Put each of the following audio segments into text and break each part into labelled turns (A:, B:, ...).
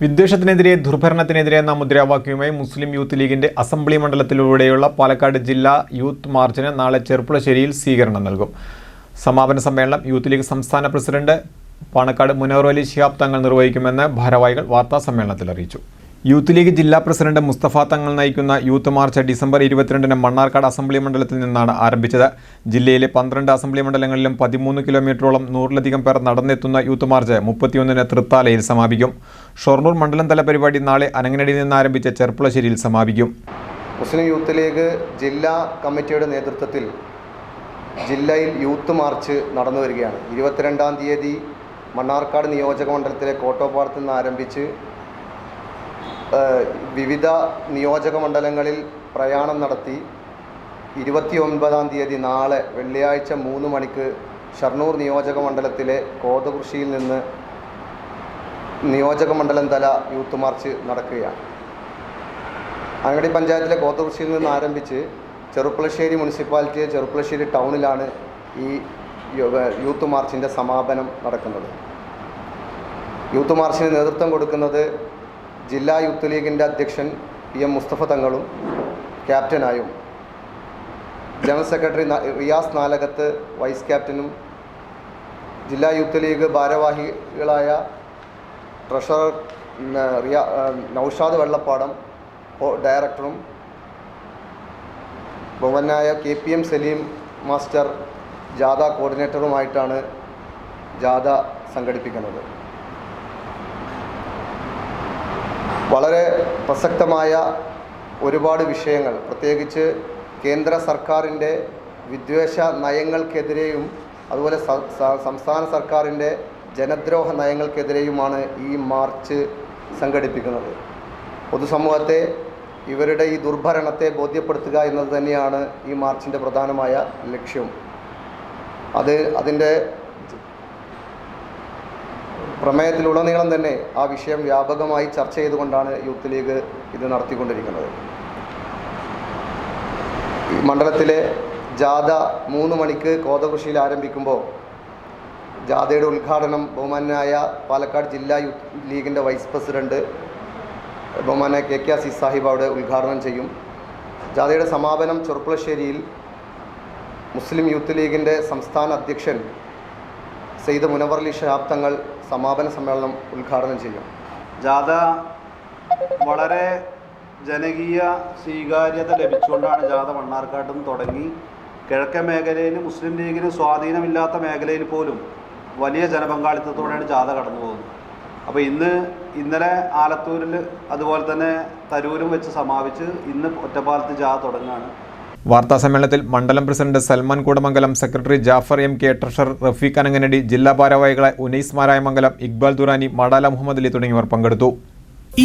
A: വിദ്വേഷത്തിനെതിരെ ദുർഭരണത്തിനെതിരെ എന്ന മുദ്രാവാക്യവുമായി മുസ്ലിം യൂത്ത് ലീഗിന്റെ അസംബ്ലി മണ്ഡലത്തിലൂടെയുള്ള പാലക്കാട് ജില്ലാ യൂത്ത് മാർച്ചിന് നാളെ ചെറുപ്പുളശ്ശേരിയിൽ സ്വീകരണം നൽകും. സമാപന സമ്മേളനം യൂത്ത് ലീഗ് സംസ്ഥാന പ്രസിഡന്റ് പാണക്കാട് മുനോർ അലി ശിഹാബ് തങ്ങൾ നിർവഹിക്കുമെന്ന് ഭാരവാഹികൾ വാർത്താ സമ്മേളനത്തിൽ അറിയിച്ചു. യൂത്ത് ലീഗ് ജില്ലാ പ്രസിഡന്റ് മുസ്തഫ തങ്ങൾ നയിക്കുന്ന യൂത്ത് മാർച്ച് ഡിസംബർ ഇരുപത്തിരണ്ടിന് മണ്ണാർക്കാട് അസംബ്ലി മണ്ഡലത്തിൽ നിന്നാണ് ആരംഭിച്ചത്. ജില്ലയിലെ പന്ത്രണ്ട് അസംബ്ലി മണ്ഡലങ്ങളിലും പതിമൂന്ന് കിലോമീറ്ററോളം നൂറിലധികം പേർ നടന്നെത്തുന്ന യൂത്ത് മാർച്ച് മുപ്പത്തിയൊന്നിന് തൃത്താലയിൽ സമാപിക്കും. ഷൊർണൂർ മണ്ഡലം തല പരിപാടി നാളെ അനങ്ങനടിയിൽ നിന്ന് ആരംഭിച്ച ചെർപ്പുളശ്ശേരിയിൽ സമാപിക്കും.
B: മുസ്ലിം യൂത്ത് ലീഗ് ജില്ലാ കമ്മിറ്റിയുടെ നേതൃത്വത്തിൽ ജില്ലയിൽ യൂത്ത് മാർച്ച് നടന്നു വരികയാണ്. ഇരുപത്തിരണ്ടാം തീയതി മണ്ണാർക്കാട് നിയോജക മണ്ഡലത്തിലെ കോട്ടോപ്പാടത്ത് നിന്ന് ആരംഭിച്ച് വിവിധ നിയോജക മണ്ഡലങ്ങളിൽ പ്രയാണം നടത്തി ഇരുപത്തി ഒൻപതാം തീയതി നാളെ വെള്ളിയാഴ്ച മൂന്ന് മണിക്ക് ഷർണൂർ നിയോജക മണ്ഡലത്തിലെ കോതകൃഷിയിൽ നിന്ന് നിയോജക മണ്ഡലം തല യൂത്ത് മാർച്ച് നടക്കുകയാണ്. അങ്ങടി പഞ്ചായത്തിലെ കോതകൃഷിയിൽ നിന്ന് ആരംഭിച്ച് ചെറുപ്പളശ്ശേരി മുനിസിപ്പാലിറ്റിയെ ചെറുപ്പളശ്ശേരി ടൗണിലാണ് ഈ യൂത്ത് മാർച്ചിന്റെ സമാപനം നടക്കുന്നത്. യൂത്ത് മാർച്ചിന് നേതൃത്വം കൊടുക്കുന്നത് ജില്ലാ യൂത്ത് ലീഗിന്റെ അധ്യക്ഷൻ പി എം മുസ്തഫ തങ്ങളും ക്യാപ്റ്റനായും general secretary Riyas Nalakath vice ക്യാപ്റ്റനും ജില്ലാ യൂത്ത് ലീഗ് ഭാരവാഹികളായ ട്രഷറർ നൌഷാദ് നൗഷാദ് വെള്ളപ്പാടം ഡയറക്ടറും ഭവനായ K P M Saleem master ജാഥ കോർഡിനേറ്ററുമായിട്ടാണ് ജാഥ സംഘടിപ്പിക്കുന്നത്. വളരെ പ്രസക്തമായ ഒരുപാട് വിഷയങ്ങൾ. പ്രത്യേകിച്ച് കേന്ദ്ര സർക്കാരിന്റെ വിദ്വേഷ നയങ്ങൾക്കെതിരെയും അതുപോലെ സംസ്ഥാന സർക്കാരിന്റെ ജനദ്രോഹ നയങ്ങൾക്കെതിരെയുമാണ് ഈ മാർച്ച് സംഘടിപ്പിക്കുന്നത്. പൊതുസമൂഹത്തെ ഇവരുടെ ഈ ദുർഭരണത്തെ ബോധ്യപ്പെടുത്തുക എന്നത് തന്നെയാണ് ഈ മാർച്ചിന്റെ പ്രധാനമായ ലക്ഷ്യം. അത് അതിന്റെ പ്രമേയത്തിലുടനീളം തന്നെ ആ വിഷയം വ്യാപകമായി ചർച്ച ചെയ്തുകൊണ്ടാണ് യൂത്ത് ലീഗ് ഇത് നടത്തിക്കൊണ്ടിരിക്കുന്നത്. ഈ മണ്ഡലത്തിലെ ജാഥ മൂന്ന് മണിക്ക് കോതകൃഷിയിൽ ആരംഭിക്കുമ്പോൾ ജാഥയുടെ ഉദ്ഘാടനം ബഹുമാനായ പാലക്കാട് ജില്ലാ യൂത്ത് ലീഗിന്റെ വൈസ് പ്രസിഡന്റ് ബഹുമാനായ കെ കെ അസീസ് സാഹിബ് അവിടെ ഉദ്ഘാടനം ചെയ്യും. ജാഥയുടെ സമാപനം ചെറുപ്പുളശ്ശേരിയിൽ മുസ്ലിം യൂത്ത് ലീഗിന്റെ സംസ്ഥാന അധ്യക്ഷൻ സെയ്ദ് മുനവർലി ഷഹാബ് തങ്ങൾ സമാപന സമ്മേളനം ഉദ്ഘാടനം ചെയ്യും.
C: ജാഥ വളരെ ജനകീയ സ്വീകാര്യത ലഭിച്ചുകൊണ്ടാണ് ജാഥ മണ്ണാർക്കാട്ടും തുടങ്ങി. കിഴക്കൻ മേഖലയിൽ മുസ്ലിം ലീഗിന് സ്വാധീനമില്ലാത്ത മേഖലയിൽ പോലും വലിയ ജനപങ്കാളിത്തത്തോടെയാണ് ജാഥ കടന്നു പോകുന്നത്. അപ്പോൾ ഇന്ന് ഇന്നലെ ആലത്തൂരിൽ അതുപോലെ തന്നെ തരൂരും വെച്ച് സമാപിച്ച് ഇന്ന് ഒറ്റപ്പാലത്ത് ജാഥ തുടങ്ങുകയാണ്.
A: വാർത്താ സമ്മേളനത്തിൽ മണ്ഡലം president Salman Koodamangalam secretary Jafar M K treasurer Rafeeq Ananganadi ജില്ലാ ഭാരവാഹികളെ ഉനൈസ് മാരായമംഗലം ഇക്ബാൽ ദുറാനി മടാല മുഹമ്മദ് അലി തുടങ്ങിയവർ പങ്കെടുത്തു.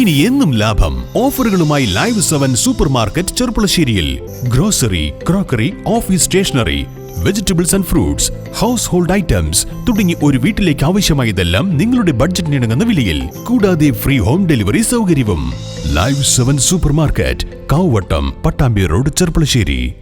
D: ഇനി എന്നും ലാഭം. ഓഫറുകളുമായി live seven super market ചെറുപ്പുളശ്ശേരിയിൽ. Grocery crockery office stationery. Vegetables and fruits household items തുടങ്ങി ഒരു വീട്ടിലേക്ക് ആവശ്യമായതെല്ലാം നിങ്ങളുടെ ബഡ്ജറ്റിനിണങ്ങുന്ന വിലയിൽ. കൂടാതെ ഫ്രീ ഹോം ഡെലിവറി സൗകര്യവും. Live seven super market Kavattam Pattambi road Cherpulassery